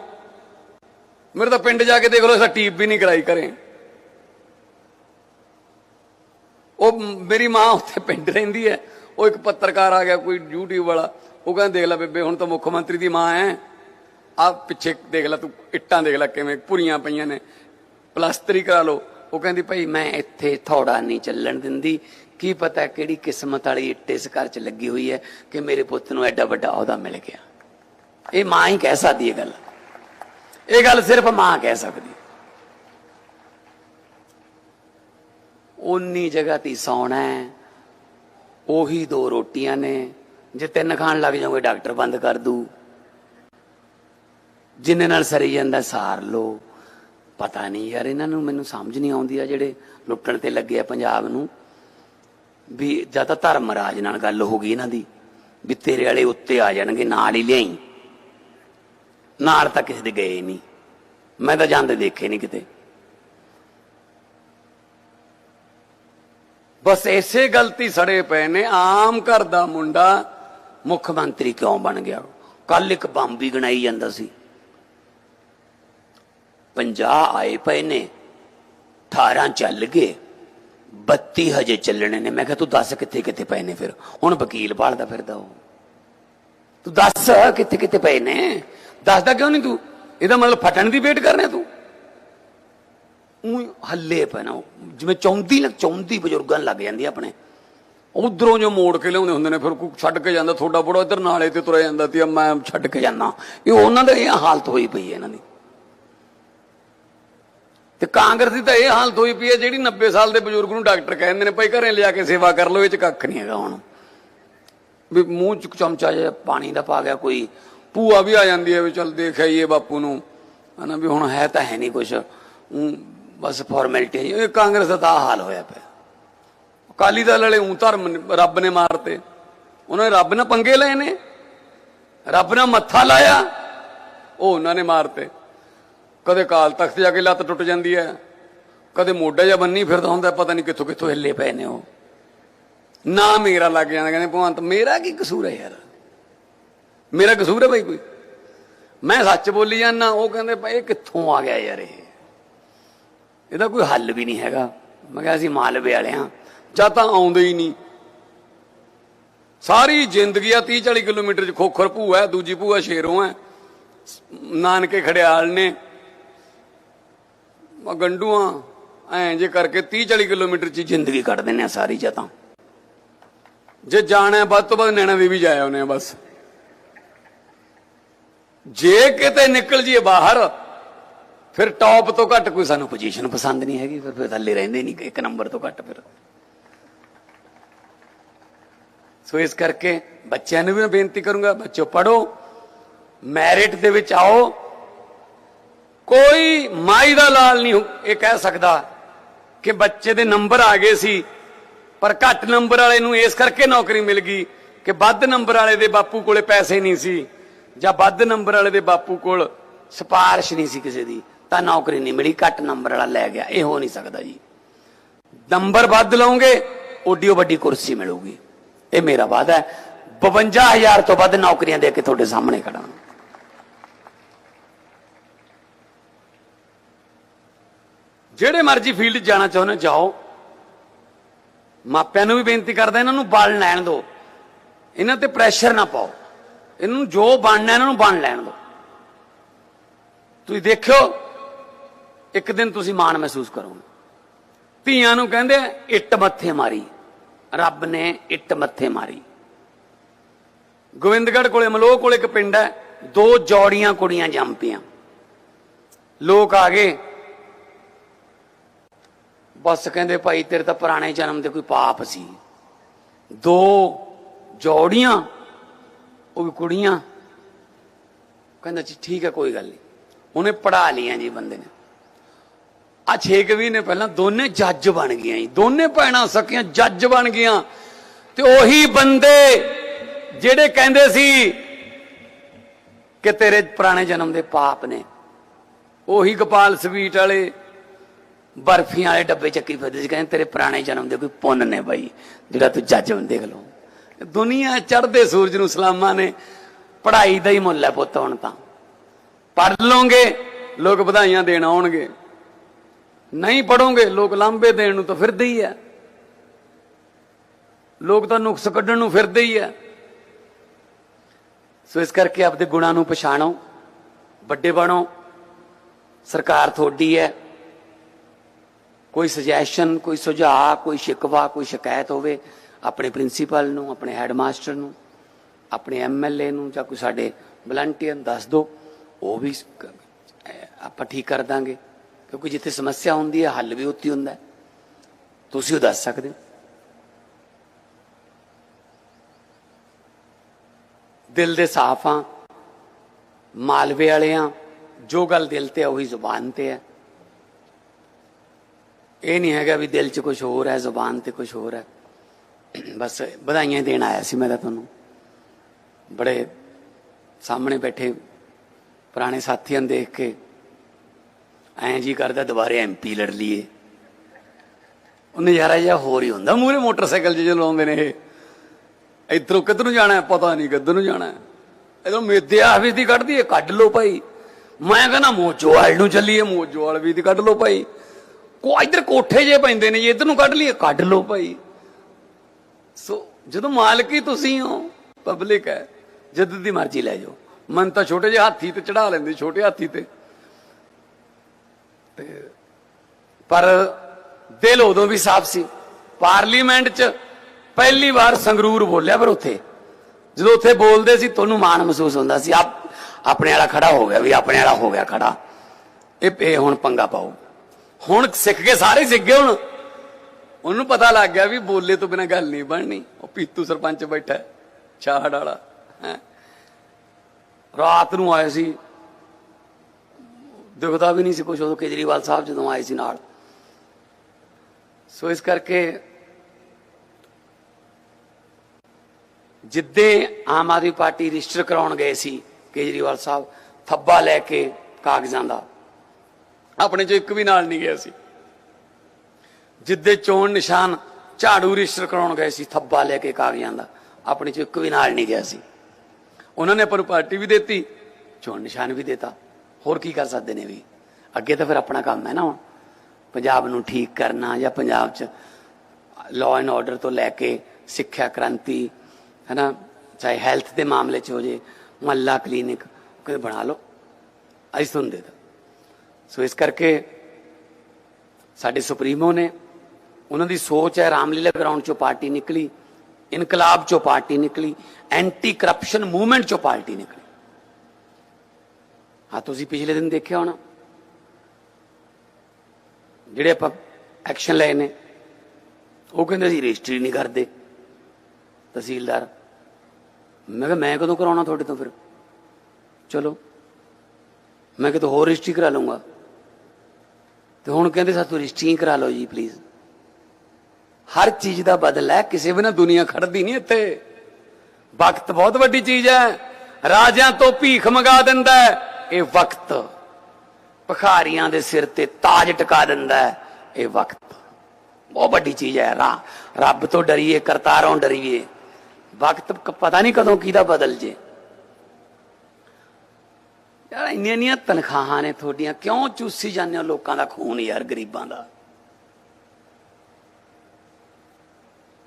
ਮੇਰੇ ਤਾਂ ਪਿੰਡ ਜਾ ਕੇ ਦੇਖ ਲਓ ਇਸਾ ਟੀਪ ਵੀ ਨਹੀਂ ਕਰਾਈ ਕਰੇ। ਉਹ ਮੇਰੀ ਮਾਂ ਉੱਥੇ ਪਿੰਡ ਰਹਿੰਦੀ ਹੈ। ਉਹ ਇੱਕ ਪੱਤਰਕਾਰ ਆ ਗਿਆ, ਕੋਈ YouTube ਵਾਲਾ। ਉਹ ਕਹਿੰਦਾ, ਦੇਖ ਲੈ ਬੇਬੇ, ਹੁਣ ਤਾਂ ਮੁੱਖ ਮੰਤਰੀ ਦੀ ਮਾਂ ਹੈ। ਆ ਪਿੱਛੇ ਦੇਖ ਲੈ ਤੂੰ, ਇੱਟਾਂ ਦੇਖ ਲੈ ਕਿਵੇਂ ਭੁਰੀਆਂ ਪਈਆਂ ਨੇ। ਪਲਾਸਟਰੀ ਕਰਾ ਲਓ। ਉਹ ਕਹਿੰਦੀ, ਭਾਈ, ਮੈਂ ਇੱਥੇ ਥੋੜਾ ਨਹੀਂ ਚੱਲਣ ਦਿੰਦੀ। ਕੀ ਪਤਾ ਕਿਹੜੀ ਕਿਸਮਤ ਵਾਲੀ ਇੱਟ ਇਸ ਘਰ 'ਚ ਲੱਗੀ ਹੋਈ ਹੈ ਕਿ ਮੇਰੇ ਪੁੱਤ ਨੂੰ ਐਡਾ ਵੱਡਾ ਅਹੁਦਾ ਮਿਲ ਗਿਆ। ਇਹ ਮਾਂ ਹੀ ਕਹਿ ਸਕਦੀ ਇਹ ਗੱਲ। ਇਹ ਗੱਲ ਸਿਰਫ ਮਾਂ ਕਹਿ ਸਕਦੀ। ਉਨੀ ਜਗ੍ਹਾ ਤੇ ਹੀ ਸੌਣਾ ਹੈ। ਉਹੀ ਦੋ ਰੋਟੀਆਂ ਨੇ, ਜੇ ਤਿੰਨ ਖਾਣ ਲੱਗ ਜਾਓਗੇ, ਡਾਕਟਰ ਬੰਦ ਕਰ ਦੂ। ਜਿੰਨੇ ਨਾਲ ਸਰੀ ਜਾਂਦਾ, ਸਾਰ ਲੋ ਪਤਾ ਨਹੀਂ ਯਾਰ, ਇਹਨਾਂ ਨੂੰ ਮੈਨੂੰ ਸਮਝ ਨਹੀਂ ਆਉਂਦੀ ਆ ਜਿਹੜੇ ਲੁੱਟਣ ਤੇ ਲੱਗੇ ਆ ਪੰਜਾਬ ਨੂੰ। ਵੀ ਜਾਂ ਤਾਂ ਧਰਮ ਰਾਜ ਨਾਲ ਗੱਲ ਹੋ ਗਈ ਇਹਨਾਂ ਦੀ, ਵੀ ਤੇਰੇ ਵਾਲੇ ਉੱਤੇ ਆ ਜਾਣਗੇ, ਨਾਲ ਹੀ ਲਿਆਈ। ਨਾਲ ਤਾਂ ਕਿਸੇ ਦੇ ਗਏ ਨਹੀਂ। ਮੈਂ ਤਾਂ ਜਾਂਦੇ ਦੇਖੇ ਨਹੀਂ ਕਿਤੇ। ਬਸ ਇਸੇ ਗਲਤੀ ਸੜੇ ਪਏ ਨੇ। ਆਮ ਘਰ ਦਾ ਮੁੰਡਾ ਮੁੱਖ ਮੰਤਰੀ ਕਿਉਂ ਬਣ ਗਿਆ? ਕੱਲ ਇੱਕ ਬੰਬ ਵੀ ਗਣਾਈ ਜਾਂਦਾ ਸੀ। 50 ਆਏ ਪਏ ਨੇ 18 ਚੱਲ ਗਏ 32 ਹਜੇ ਚੱਲਣੇ ਨੇ। ਮੈਂ ਕਿਹਾ, ਤੂੰ ਦੱਸ ਕਿੱਥੇ ਕਿੱਥੇ ਪਏ ਨੇ ਫਿਰ? ਹੁਣ ਵਕੀਲ ਭਾਲਦਾ ਫਿਰਦਾ ਉਹ। ਤੂੰ ਦੱਸ ਕਿੱਥੇ ਕਿੱਥੇ ਪਏ ਨੇ? ਦੱਸਦਾ ਕਿਉਂ ਨਹੀਂ ਤੂੰ? ਇਹਦਾ ਮਤਲਬ ਫਟਣ ਦੀ ਵੇਟ ਕਰ ਰਿਹਾ ਤੂੰ? ਉਹ ਹੱਲੇ ਪੈਣਾ ਜਿਵੇਂ ਚੌਂਦੀ ਨਾ, ਚੌਂਦੀ ਬਜ਼ੁਰਗਾਂ ਲੱਗ ਜਾਂਦੀ ਆਪਣੇ। ਉਧਰੋਂ ਜੋ ਮੋੜ ਕੇ ਲਿਆਉਂਦੇ ਹੁੰਦੇ ਨੇ, ਫਿਰ ਕੋਈ ਛੱਡ ਕੇ ਜਾਂਦਾ ਥੋੜਾ ਬੜਾ ਇੱਧਰ ਨਾਲੇ ਤੇ ਤੁਰਿਆ ਜਾਂਦਾ ਤੇ ਮੈਂ ਛੱਡ ਕੇ ਜਾਂਦਾ। ਇਹ ਉਹਨਾਂ ਦਾ ਇਹ ਹਾਲਤ ਹੋਈ ਪਈ ਹੈ ਇਹਨਾਂ ਦੀ। ਤੇ ਕਾਂਗਰਸ ਦੀ ਤਾਂ ਇਹ ਹਾਲਤ ਹੋਈ ਪਈ ਹੈ, ਜਿਹੜੀ 90 ਸਾਲ ਦੇ ਬਜ਼ੁਰਗ ਨੂੰ ਡਾਕਟਰ ਕਹਿੰਦੇ ਨੇ, ਭਾਈ ਘਰੇ ਲਿਆ ਕੇ ਸੇਵਾ ਕਰ ਲਓ, ਇਹ ਚ ਕੱਖ ਨਹੀਂ ਹੈਗਾ ਹੁਣ। ਵੀ ਮੂੰਹ ਚ ਚਮਚਾ ਜਿਹਾ ਪਾਣੀ ਦਾ ਪਾ ਗਿਆ ਕੋਈ, ਭੂਆ ਵੀ ਆ ਜਾਂਦੀ ਹੈ ਵੀ ਚਲ ਦੇਖ ਆਈਏ ਬਾਪੂ ਨੂੰ। ਹਨਾ, ਵੀ ਹੁਣ ਹੈ ਤਾਂ ਹੈ ਨਹੀਂ ਕੁਛ। ਬਸ ਫਾਰਮੈਲਿਟੀ ਇਹ ਕਾਂਗਰਸ ਦਾ ਤਾਂ ਹਾਲ ਹੋਇਆ ਪਿਆ। ਅਕਾਲੀ ਦਲ ਵਾਲੇ ਊਂ ਧਰਮ ਰੱਬ ਨੇ ਮਾਰਤੇ। ਉਹਨਾਂ ਨੇ ਰੱਬ ਨਾਲ ਪੰਗੇ ਲਏ ਨੇ। ਰੱਬ ਨਾਲ ਮੱਥਾ ਲਾਇਆ। ਉਹ ਉਹਨਾਂ ਨੇ ਮਾਰਤੇ। ਕਦੇ ਕਾਲ ਤਖਤ ਜਾ ਕੇ ਲੱਤ ਟੁੱਟ ਜਾਂਦੀ ਹੈ। ਕਦੇ ਮੋਢਾ ਜਾਂ ਬੰਨੀ ਫਿਰਦਾ ਹੁੰਦਾ ਪਤਾ ਨਹੀਂ ਕਿੱਥੋਂ ਕਿੱਥੋਂ ਹਿੱਲੇ ਪਏ ਨੇ ਉਹ। ਨਾ ਮੇਰਾ ਲੱਗ ਜਾਂਦਾ। ਕਹਿੰਦੇ ਭਗਵੰਤ, ਮੇਰਾ ਕੀ ਕਸੂਰ ਹੈ ਯਾਰ? ਮੇਰਾ ਕਸੂਰ ਹੈ ਭਾਈ ਕੋਈ। ਮੈਂ ਸੱਚ ਬੋਲੀ ਜਾਂਦਾ। ਉਹ ਕਹਿੰਦੇ ਭਾਈ ਇਹ ਕਿੱਥੋਂ ਆ ਗਿਆ ਯਾਰ ਇਹ? ਇਹਦਾ ਕੋਈ ਹੱਲ ਵੀ ਨਹੀਂ ਹੈਗਾ। ਮੈਂ ਕਿਹਾ ਅਸੀਂ ਮਾਲਵੇ ਵਾਲੇ ਹਾਂ। ਜਾਂ ਤਾਂ ਆਉਂਦੇ ਹੀ ਨਹੀਂ। ਸਾਰੀ ਜ਼ਿੰਦਗੀ ਆ 30 40 ਕਿਲੋਮੀਟਰ ਚ ਖੋਖਰ ਭੂਆ ਦੂਜੀ ਭੂਆ ਸ਼ੇਰੋਂ ਹੈ। ਨਾਨਕੇ ਖੜਿਆਲ ਨੇ। ਮੈਂ ਗੰਡੂਆਂ, ਐਂ ਜੇ ਕਰਕੇ 30 40 ਕਿਲੋਮੀਟਰ ਚ ਜ਼ਿੰਦਗੀ ਕੱਢ ਦਿੰਨੇ ਆ ਸਾਰੀ ਜਾਂ ਤਾਂ। ਜੇ ਜਾਣਾ ਵੱਧ ਤੋਂ ਵੱਧ ਨੈਣਾ ਦੇਵੀ ਜਾਇਆ ਉਹਨੇ ਬਸ। ਜੇ ਕਿਤੇ ਨਿਕਲ ਜੀਏ ਬਾਹਰ ਫਿਰ ਟੌਪ ਤੋਂ ਘੱਟ ਕੋਈ ਸਾਨੂੰ ਪੋਜੀਸ਼ਨ ਪਸੰਦ ਨਹੀਂ ਹੈਗੀ, ਫਿਰ ਫਿਰ ਥੱਲੇ ਰਹਿੰਦੇ ਨਹੀਂ, ਇੱਕ ਨੰਬਰ ਤੋਂ ਘੱਟ ਫਿਰ। ਸੋ ਇਸ ਕਰਕੇ ਬੱਚਿਆਂ ਨੂੰ ਵੀ ਮੈਂ ਬੇਨਤੀ ਕਰੂੰਗਾ, ਬੱਚੋ ਪੜੋ ਮੈਰਿਟ ਦੇ ਵਿੱਚ ਆਓ। ਕੋਈ ਮਾਈ ਦਾ ਲਾਲ ਨਹੀਂ ਇਹ ਕਹਿ ਸਕਦਾ ਕਿ ਬੱਚੇ ਦੇ ਨੰਬਰ ਆ ਗਏ ਸੀ, ਪਰ ਘੱਟ ਨੰਬਰ ਵਾਲੇ ਨੂੰ ਇਸ ਕਰਕੇ ਨੌਕਰੀ ਮਿਲ ਗਈ ਕਿ ਵੱਧ ਨੰਬਰ ਵਾਲੇ ਦੇ ਬਾਪੂ ਕੋਲੇ ਪੈਸੇ ਨਹੀਂ ਸੀ, ਜਾਂ ਵੱਧ ਨੰਬਰ ਵਾਲੇ ਦੇ ਬਾਪੂ ਕੋਲ ਸਿਫਾਰਿਸ਼ ਨਹੀਂ ਸੀ ਕਿਸੇ ਦੀ। ਤਾਂ ਨੌਕਰੀ ਨਹੀਂ ਮਿਲੀ, ਘੱਟ ਨੰਬਰ ਵਾਲਾ ਲੈ ਗਿਆ, ਇਹ ਹੋ ਨਹੀਂ ਸਕਦਾ ਜੀ। ਨੰਬਰ ਵੱਧ ਲਓਗੇ ਓਡੀ ਵੱਡੀ ਕੁਰਸੀ ਮਿਲੂਗੀ। ਇਹ ਮੇਰਾ ਵਾਅਦਾ ਹੈ। 52000 ਤੋਂ ਵੱਧ ਨੌਕਰੀਆਂ ਦੇ ਕੇ ਤੁਹਾਡੇ ਸਾਹਮਣੇ ਖੜਾ ਜਿਹੜੇ ਮਰਜ਼ੀ ਫੀਲਡ ਜਾਣਾ ਚਾਹੁੰਦੇ ਜਾਓ। ਮਾਪਿਆਂ ਨੂੰ ਵੀ ਬੇਨਤੀ ਕਰਦਾ, ਇਹਨਾਂ ਨੂੰ ਬਣ ਲੈਣ ਦਿਓ। ਇਹਨਾਂ ਤੇ ਪ੍ਰੈਸ਼ਰ ਨਾ ਪਾਓ। ਇਹਨਾਂ ਨੂੰ ਜੋ ਬਣਨਾ, ਇਹਨਾਂ ਨੂੰ ਬਣ ਲੈਣ ਦਿਓ। ਤੁਸੀਂ ਦੇਖਿਓ ਇੱਕ ਦਿਨ ਤੁਸੀਂ ਮਾਣ ਮਹਿਸੂਸ ਕਰੋਗੇ। ਧੀਆਂ ਨੂੰ ਕਹਿੰਦੇ ਇੱਟ ਮੱਥੇ ਮਾਰੀ। ਰੱਬ ਨੇ ਇੱਟ ਮੱਥੇ ਮਾਰੀ। ਗੋਬਿੰਦਗੜ੍ਹ ਕੋਲੇ, ਮਲੋਹ ਕੋਲੇ ਇੱਕ ਪਿੰਡ ਹੈ, ਦੋ ਜੋੜੀਆਂ ਕੁੜੀਆਂ ਜੰਮ ਪਈਆਂ। ਲੋਕ ਆ ਗਏ। ਬਸ ਕਹਿੰਦੇ, ਭਾਈ, ਤੇਰੇ ਤਾਂ ਪੁਰਾਣੇ ਜਨਮ ਦੇ ਕੋਈ ਪਾਪ ਸੀ। ਦੋ ਜੋੜੀਆਂ, ਉਹ ਵੀ ਕੁੜੀਆਂ। ਕਹਿੰਦਾ, ਜੀ, ਠੀਕ ਹੈ, ਕੋਈ ਗੱਲ ਨਹੀਂ। ਉਹਨੇ ਪੜਾ ਲੀਆਂ ਜੀ ਬੰਦੇ ਨੇ। ਆ 6 ਮਹੀਨੇ ਪਹਿਲਾਂ ਦੋਨੇ ਜੱਜ ਬਣ ਗਈਆਂ ਜੀ। ਦੋਨੇ ਭੈਣਾਂ ਸਕੀਆਂ, ਜੱਜ ਬਣ ਗਈਆਂ। ਤੇ ਉਹੀ ਬੰਦੇ ਜਿਹੜੇ ਕਹਿੰਦੇ ਸੀ ਕਿ ਤੇਰੇ ਪੁਰਾਣੇ ਜਨਮ ਦੇ ਪਾਪ ਨੇ। ਉਹੀ ਗੋਪਾਲ ਸਵੀਟ ਵਾਲੇ ਬਰਫੀਆਂ ਵਾਲੇ ਡੱਬੇ ਚੱਕੀ ਫਿਰਦੇ ਸੀ, ਕਹਿੰਦੇ ਤੇਰੇ ਪੁਰਾਣੇ ਜਨਮ ਦੇ ਕੋਈ ਪੁੰਨ ਨੇ ਬਾਈ, ਜਿਹੜਾ ਤੂੰ ਜੱਜ ਬਣ, ਦੇਖ ਲਓ। ਦੁਨੀਆ ਚੜ੍ਹਦੇ ਸੂਰਜ ਨੂੰ ਸਲਾਮਾਂ ਨੇ, ਪੜ੍ਹਾਈ ਦਾ ਹੀ ਮੁੱਲ ਹੈ ਪੁੱਤ ਹੁਣ ਤਾਂ। ਪੜ੍ਹ ਲਓਗੇ, ਲੋਕ ਵਧਾਈਆਂ ਦੇਣ ਆਉਣਗੇ। ਨਹੀਂ ਪੜੋਗੇ, ਲੋਕ ਲਾਂਬੇ ਦੇਣ ਨੂੰ ਤਾਂ ਫਿਰਦੇ ਹੀ ਆ। ਲੋਕ ਤਾਂ ਨੁਕਸ ਕੱਢਣ ਨੂੰ ਫਿਰਦੇ ਹੀ ਆ। ਸੋ ਇਸ ਕਰਕੇ ਆਪਦੇ ਗੁਣਾਂ ਨੂੰ ਪਛਾਣੋ, ਵੱਡੇ ਬਣੋ। ਸਰਕਾਰ ਤੁਹਾਡੀ ਹੈ। ਕੋਈ ਸੁਜੈਸ਼ਨ ਕੋਈ ਸੁਝਾਅ, ਕੋਈ ਸ਼ਿਕਵਾ, ਕੋਈ ਸ਼ਿਕਾਇਤ ਹੋਵੇ, ਆਪਣੇ ਪ੍ਰਿੰਸੀਪਲ ਨੂੰ, ਆਪਣੇ ਹੈਡਮਾਸਟਰ ਨੂੰ, ਆਪਣੇ ਐਮਐਲਏ ਨੂੰ ਜਾਂ ਕੋਈ ਸਾਡੇ ਵਲੰਟੀਅਰ ਨੂੰ ਦੱਸ ਦਿਓ। ਉਹ ਵੀ ਆਪਾਂ ਠੀਕ ਕਰ ਦਾਂਗੇ। ਕਿਉਂਕਿ ਜਿੱਥੇ ਸਮੱਸਿਆ ਹੁੰਦੀ ਹੈ, ਹੱਲ ਵੀ ਉੱਥੇ ਹੁੰਦਾ ਤੁਸੀਂ ਉਹ ਦੱਸ ਸਕਦੇ ਹੋ। ਦਿਲ ਦੇ ਸਾਫ਼ ਆ ਮਾਲਵੇ ਵਾਲੇ ਆ ਜੋ ਗੱਲ ਦਿਲ ਤੇ ਆ, ਉਹੀ ਜ਼ੁਬਾਨ ਤੇ ਹੈ। ਇਹ ਨਹੀਂ ਹੈਗਾ ਵੀ ਦਿਲ 'ਚ ਕੁਝ ਹੋਰ ਹੈ, ਜ਼ੁਬਾਨ ਤੇ ਕੁਝ ਹੋਰ ਹੈ। ਬਸ ਵਧਾਈਆਂ ਦੇਣ ਆਇਆ ਸੀ ਮੈਂ ਤਾਂ ਤੁਹਾਨੂੰ। ਬੜੇ ਸਾਹਮਣੇ ਬੈਠੇ ਪੁਰਾਣੇ ਸਾਥੀਆਂ ਨੂੰ ਦੇਖ ਕੇ ਐਂ ਜੀ ਕਰਦਾ ਦੁਬਾਰੇ ਐਮਪੀ ਲੜ ਲਈਏ। ਉਹ ਨਜ਼ਾਰਾ ਜਿਹਾ ਹੋਰ ਹੀ ਹੁੰਦਾ। ਮੂਰੇ ਮੋਟਰਸਾਈਕਲ 'ਚ ਚਲਾਉਂਦੇ ਨੇ ਇਹ। ਇਧਰੋਂ ਕਿੱਧਰ ਨੂੰ ਜਾਣਾ ਪਤਾ ਨਹੀਂ ਕਿੱਧਰ ਨੂੰ ਜਾਣਾ ਇਧਰੋਂ ਮੇਦੇ ਆਫਿਸ ਦੀ ਕੱਢਦੀ ਹੈ। ਕੱਢ ਲਓ ਭਾਈ। ਮੈਂ ਕਹਿੰਦਾ ਮੋਜੋਵਾਲ ਨੂੰ ਚੱਲੀਏ। ਮੋਜੋਵਾਲ ਵੀ ਦੀ ਕੱਢ ਲਓ ਭਾਈ। ਕੋ ਇਧਰ ਕੋਠੇ ਜੇ ਪੈਂਦੇ ਨੇ ਜੀ। ਇਧਰ ਨੂੰ ਕੱਢ ਲਈਏ। ਕੱਢ ਲਓ ਭਾਈ। ਸੋ ਜਦੋਂ ਮਾਲਕ ਹੀ ਤੁਸੀਂ ਹੋ, ਪਬਲਿਕ ਹੈ, ਜਦ ਦੀ ਮਰਜ਼ੀ ਲੈ ਜਾਓ। ਮਨ ਤਾਂ ਛੋਟੇ ਜਿਹੇ ਹਾਥੀ ਤੇ ਚੜਾ ਲੈਂਦੇ। ਛੋਟੇ ਹਾਥੀ ਤੇ। ਤੇ ਪਰ ਦਿਲ ਉਦੋਂ ਵੀ ਸਾਫ਼ ਸੀ। ਪਾਰਲੀਮੈਂਟ 'ਚ ਪਹਿਲੀ ਵਾਰ ਸੰਗਰੂਰ ਬੋਲਿਆ ਪਰ ਉੱਥੇ। ਜਦੋਂ ਉੱਥੇ ਬੋਲਦੇ ਸੀ ਤੁਹਾਨੂੰ ਮਾਣ ਮਹਿਸੂਸ ਹੁੰਦਾ ਸੀ ਆਪ ਆਪਣੇ ਵਾਲਾ ਖੜਾ ਹੋ ਗਿਆ ਵੀ ਆਪਣੇ ਵਾਲਾ ਹੋ ਗਿਆ ਖੜਾ। ਇਹ ਇਹ ਹੁਣ ਪੰਗਾ ਪਾਓ। ਹੁਣ ਸਿੱਖ ਕੇ ਸਾਰੇ ਸਿੱਖ ਗਏ ਹੁਣ। ਉਹਨੂੰ ਪਤਾ ਲੱਗ ਗਿਆ ਵੀ ਬੋਲੇ ਤੋਂ ਬਿਨਾ ਗੱਲ ਨਹੀਂ ਬਣਨੀ। ਉਹ ਪੀਤੂ ਸਰਪੰਚ ਬੈਠਾ ਹੈ, ਛਾੜ ਵਾਲਾ ਰਾਤ ਨੂੰ ਆਏ ਸੀ ਦਿਖਦਾ ਵੀ ਨਹੀਂ ਸੀ ਕੁਝ ਉਦੋਂ ਕੇਜਰੀਵਾਲ ਸਾਹਿਬ ਜਦੋਂ ਆਏ ਸੀ ਨਾਲ। ਸੋ ਇਸ ਕਰਕੇ ਜਿੱਦੇ ਆਮ ਆਦਮੀ ਪਾਰਟੀ ਰਜਿਸਟਰ ਕਰਾਉਣ ਗਏ ਸੀ ਕੇਜਰੀਵਾਲ ਸਾਹਿਬ, ਥੱਬਾ ਲੈ ਕੇ ਕਾਗਜ਼ਾਂ ਦਾ, ਆਪਣੇ ਚੋਂ ਇੱਕ ਵੀ ਨਾਲ ਨਹੀਂ ਗਿਆ ਸੀ। ਜਿੱਦੇ ਚੋਣ ਨਿਸ਼ਾਨ ਝਾੜੂ ਰਜਿਸਟਰ ਕਰਾਉਣ ਗਏ ਸੀ, ਥੱਬਾ ਲੈ ਕੇ ਕਾਗਜ਼ਾਂ ਦਾ, ਆਪਣੇ ਚੋਂ ਇੱਕ ਵੀ ਨਾਲ ਨਹੀਂ ਗਿਆ ਸੀ। ਉਹਨਾਂ ਨੇ ਆਪਾਂ ਨੂੰ ਪਾਰਟੀ ਵੀ ਦਿੱਤੀ, ਚੋਣ ਨਿਸ਼ਾਨ ਵੀ ਦਿੱਤਾ। ਹੋਰ ਕੀ ਕਰ ਸਕਦੇ ਨੇ ਵੀ? ਅੱਗੇ ਤਾਂ ਫਿਰ ਆਪਣਾ ਕੰਮ ਹੈ ਨਾ ਹੁਣ। ਪੰਜਾਬ ਨੂੰ ਠੀਕ ਕਰਨਾ ਜਾਂ ਪੰਜਾਬ 'ਚ ਲਾਅ ਐਂਡ ਆਰਡਰ ਤੋਂ ਲੈ ਕੇ ਸਿੱਖਿਆ ਕ੍ਰਾਂਤੀ ਹੈ ਨਾ ਚਾਹੇ ਹੈਲਥ ਦੇ ਮਾਮਲੇ 'ਚ ਹੋ ਜੇ, ਮਹੱਲਾ ਕਲੀਨਿਕ ਕੋਈ ਬਣਾ ਲਓ। ਅਸੀਂ ਤੁਹਾਨੂੰ ਦੇ ਦਾਂ ਸੋ ਇਸ ਕਰਕੇ ਸਾਡੇ ਸੁਪਰੀਮੋ ਨੇ, ਉਹਨਾਂ ਦੀ ਸੋਚ ਹੈ ਰਾਮਲੀਲਾ ਗਰਾਊਂਡ ਚੋਂ ਪਾਰਟੀ ਨਿਕਲੀ, ਇਨਕਲਾਬ ਚੋਂ ਪਾਰਟੀ ਨਿਕਲੀ ਐਂਟੀ ਕਰਪਸ਼ਨ ਮੂਵਮੈਂਟ ਚੋਂ ਪਾਰਟੀ ਨਿਕਲੀ। ਆ ਤੁਸੀਂ ਪਿਛਲੇ ਦਿਨ ਦੇਖਿਆ ਹੋਣਾ। ਜਿਹੜੇ ਆਪਾਂ ਐਕਸ਼ਨ ਲਏ ਨੇ, ਉਹ ਕਹਿੰਦੇ ਅਸੀਂ ਰਜਿਸਟਰੀ ਨਹੀਂ ਕਰਦੇ। ਤਹਿਸੀਲਦਾਰ, ਮੈਂ ਕਿਹਾ, ਮੈਂ ਕਦੋਂ ਕਰਾਉਣਾ ਤੁਹਾਡੇ ਤੋਂ ਫਿਰ? ਚਲੋ, ਮੈਂ ਕਿਹਾ ਹੋਰ ਰਜਿਸਟਰੀ ਕਰਾ ਲਊਂਗਾ। ਤੇ ਹੁਣ ਕਹਿੰਦੇ ਸਾਥੋਂ ਰਜਿਸਟਰੀ ਕਰਾ ਲਓ ਜੀ ਪਲੀਜ਼ ਹਰ ਚੀਜ਼ ਦਾ ਬਦਲ ਹੈ, ਕਿਸੇ ਬਿਨਾ ਦੁਨੀਆ ਖੜਦੀ ਨਹੀਂ ਇੱਥੇ। ਵਕਤ ਬਹੁਤ ਵੱਡੀ ਚੀਜ਼ ਹੈ। ਰਾਜਿਆਂ ਤੋਂ ਭੀਖ ਮੰਗਾ ਦਿੰਦਾ ਹੈ। ਇਹ ਵਕਤ ਭਖਾਰੀਆਂ ਦੇ ਸਿਰ ਤੇ ਤਾਜ ਟਿਕਾ ਦਿੰਦਾ ਹੈ, ਇਹ ਵਕਤ। ਬਹੁਤ ਵੱਡੀ ਚੀਜ਼ ਹੈ ਰੱਬ ਤੋਂ ਡਰੀਏ, ਕਰਤਾਰੋਂ ਡਰੀਏ। ਵਕਤ ਪਤਾ ਨਹੀਂ ਕਦੋਂ ਕਿਹਦਾ ਬਦਲ ਜੇ। ਯਾਰ ਇੰਨੀਆਂ ਇੰਨੀਆਂ ਤਨਖਾਹਾਂ ਨੇ ਤੁਹਾਡੀਆਂ, ਕਿਉਂ ਚੂਸੀ ਜਾਂਦੇ ਹੋ ਲੋਕਾਂ ਦਾ ਖੂਨ ਯਾਰ ਗਰੀਬਾਂ ਦਾ?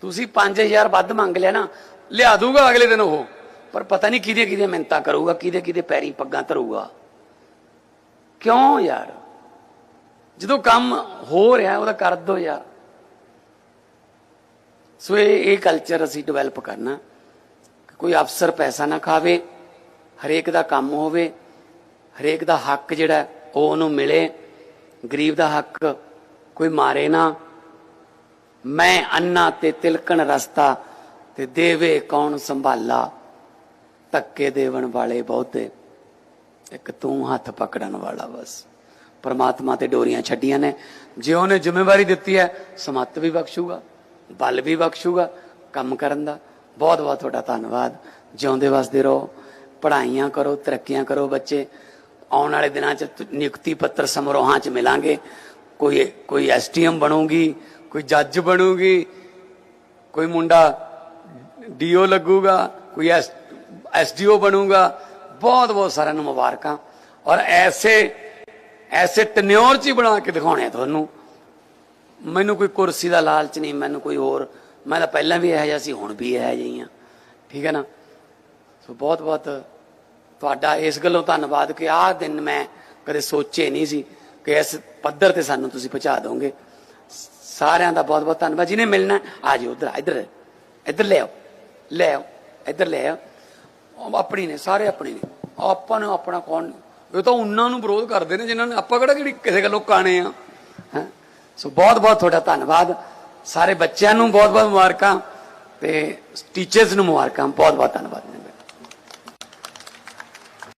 ਤੁਸੀਂ 5000 ਵੱਧ ਮੰਗ ਲਿਆ ਨਾ, ਲਿਆ ਦੂਗਾ ਅਗਲੇ ਦਿਨ ਉਹ। ਪਰ ਪਤਾ ਨਹੀਂ ਕਿਹਦੇ ਕਿਹਦੇ ਮਿੰਤਾ ਕਰੂਗਾ, ਕਿਹਦੇ ਕਿਹਦੇ ਪੈਰੀ ਪੱਗਾਂ ਧਰੂਗਾ। ਕਿਉਂ ਯਾਰ? ਜਦੋਂ ਕੰਮ ਹੋ ਰਿਹਾ ਉਹਦਾ ਕਰ ਦੋ ਯਾਰ। ਸੋ ਇਹ ਇਹ ਕਲਚਰ ਅਸੀਂ ਡਿਵੈਲਪ ਕਰਨਾ ਕੋਈ ਅਫਸਰ ਪੈਸਾ ਨਾ ਖਾਵੇ, ਹਰੇਕ ਦਾ ਕੰਮ ਹੋਵੇ, ਹਰੇਕ ਦਾ ਹੱਕ ਜਿਹੜਾ ਉਹ ਉਹਨੂੰ ਮਿਲੇ। ਗਰੀਬ ਦਾ ਹੱਕ ਕੋਈ ਮਾਰੇ ਨਾ। ਮੈਂ ਅੰਨਾ ਤੇ ਤਿਲਕਣ ਰਸਤਾ ਤੇ ਦੇਵੇ ਕੌਣ ਸੰਭਾਲਾ। ਧੱਕੇ ਦੇਵਣ ਵਾਲੇ ਬਹੁਤੇ। ਇੱਕ ਤੂੰ ਹੱਥ ਪਕੜਨ ਵਾਲਾ ਬਸ। ਪਰਮਾਤਮਾ ਤੇ ਡੋਰੀਆਂ ਛੱਡੀਆਂ ਨੇ। ਜੇ ਉਹਨੇ ਜ਼ਿੰਮੇਵਾਰੀ ਦਿੱਤੀ ਹੈ, ਸਮੱਤ ਵੀ ਬਖਸ਼ੂਗਾ, ਬਲ ਵੀ ਬਖਸ਼ੂਗਾ, ਕੰਮ ਕਰਨ ਦਾ। ਬਹੁਤ ਬਹੁਤ ਤੁਹਾਡਾ ਧੰਨਵਾਦ। ਜਿਉਂਦੇ ਵਸਦੇ ਰਹੋ। ਪੜ੍ਹਾਈਆਂ ਕਰੋ, ਤਰੱਕੀਆਂ ਕਰੋ ਬੱਚੇ। ਆਉਣ ਵਾਲੇ ਦਿਨਾਂ 'ਚ ਤ- ਨਿਯੁਕਤੀ ਪੱਤਰ ਸਮਾਰੋਹਾਂ 'ਚ ਮਿਲਾਂਗੇ। ਕੋਈ ਕੋਈ ਐਸਟੀਐਮ ਬਣੂਗੀ, ਕੋਈ ਜੱਜ ਬਣੂਗੀ, ਕੋਈ ਮੁੰਡਾ ਡੀਓ ਲੱਗੂਗਾ, ਕੋਈ ਐਸ ਐਸਡੀਓ ਬਣੂਗਾ, ਬਹੁਤ ਬਹੁਤ ਸਾਰਿਆਂ ਨੂੰ ਮੁਬਾਰਕਾਂ। ਔਰ ਐਸੇ ਐਸੇ ਟਨਿਓਰ ਚ ਹੀ ਬਣਾ ਕੇ ਦਿਖਾਉਣੇ ਆ ਤੁਹਾਨੂੰ। ਮੈਨੂੰ ਕੋਈ ਕੁਰਸੀ ਦਾ ਲਾਲਚ ਨਹੀਂ, ਮੈਨੂੰ ਕੋਈ ਹੋਰ। ਮੈਂ ਤਾਂ ਪਹਿਲਾਂ ਵੀ ਇਹੋ ਜਿਹਾ ਸੀ, ਹੁਣ ਵੀ ਇਹੋ ਜਿਹੀ ਹਾਂ ਠੀਕ ਹੈ ਨਾ? ਸੋ ਬਹੁਤ ਬਹੁਤ ਤੁਹਾਡਾ ਇਸ ਗੱਲੋਂ ਧੰਨਵਾਦ ਕਿ ਆਹ ਦਿਨ ਮੈਂ ਕਦੇ ਸੋਚੇ ਨਹੀਂ ਸੀ ਕਿ ਇਸ ਪੱਧਰ ਤੇ ਸਾਨੂੰ ਤੁਸੀਂ ਪਹੁੰਚਾ ਦੋਗੇ। ਸਾਰਿਆਂ ਦਾ ਬਹੁਤ ਬਹੁਤ ਧੰਨਵਾਦ। ਜਿਹਨੇ ਮਿਲਣਾ, ਆ ਜਿਓ ਉਧਰ ਇੱਧਰ ਇੱਧਰ ਲੈ ਆਓ ਲੈ ਆਓ, ਇੱਧਰ ਲੈ ਆਓ। ਆਪਣੀ ਨੇ, ਸਾਰੇ ਆਪਣੇ ਨੇ। ਆਪਾਂ ਨੂੰ ਆਪਣਾ ਕੌਣ ਇਹ ਤਾਂ ਉਹਨਾਂ ਨੂੰ ਵਿਰੋਧ ਕਰਦੇ ਨੇ, ਜਿਨ੍ਹਾਂ ਨੇ ਆਪਾਂ ਕਿਹੜਾ ਕਿਹੜੀ ਕਿਸੇ ਗੱਲੋਂ ਕਾਣੇ ਆ। ਹੈਂ? ਸੋ ਬਹੁਤ ਬਹੁਤ ਤੁਹਾਡਾ ਧੰਨਵਾਦ। ਸਾਰੇ ਬੱਚਿਆਂ ਨੂੰ ਬਹੁਤ ਬਹੁਤ ਮੁਬਾਰਕਾਂ ਤੇ ਟੀਚਰਸ ਨੂੰ ਮੁਬਾਰਕਾਂ। ਬਹੁਤ ਬਹੁਤ ਧੰਨਵਾਦ।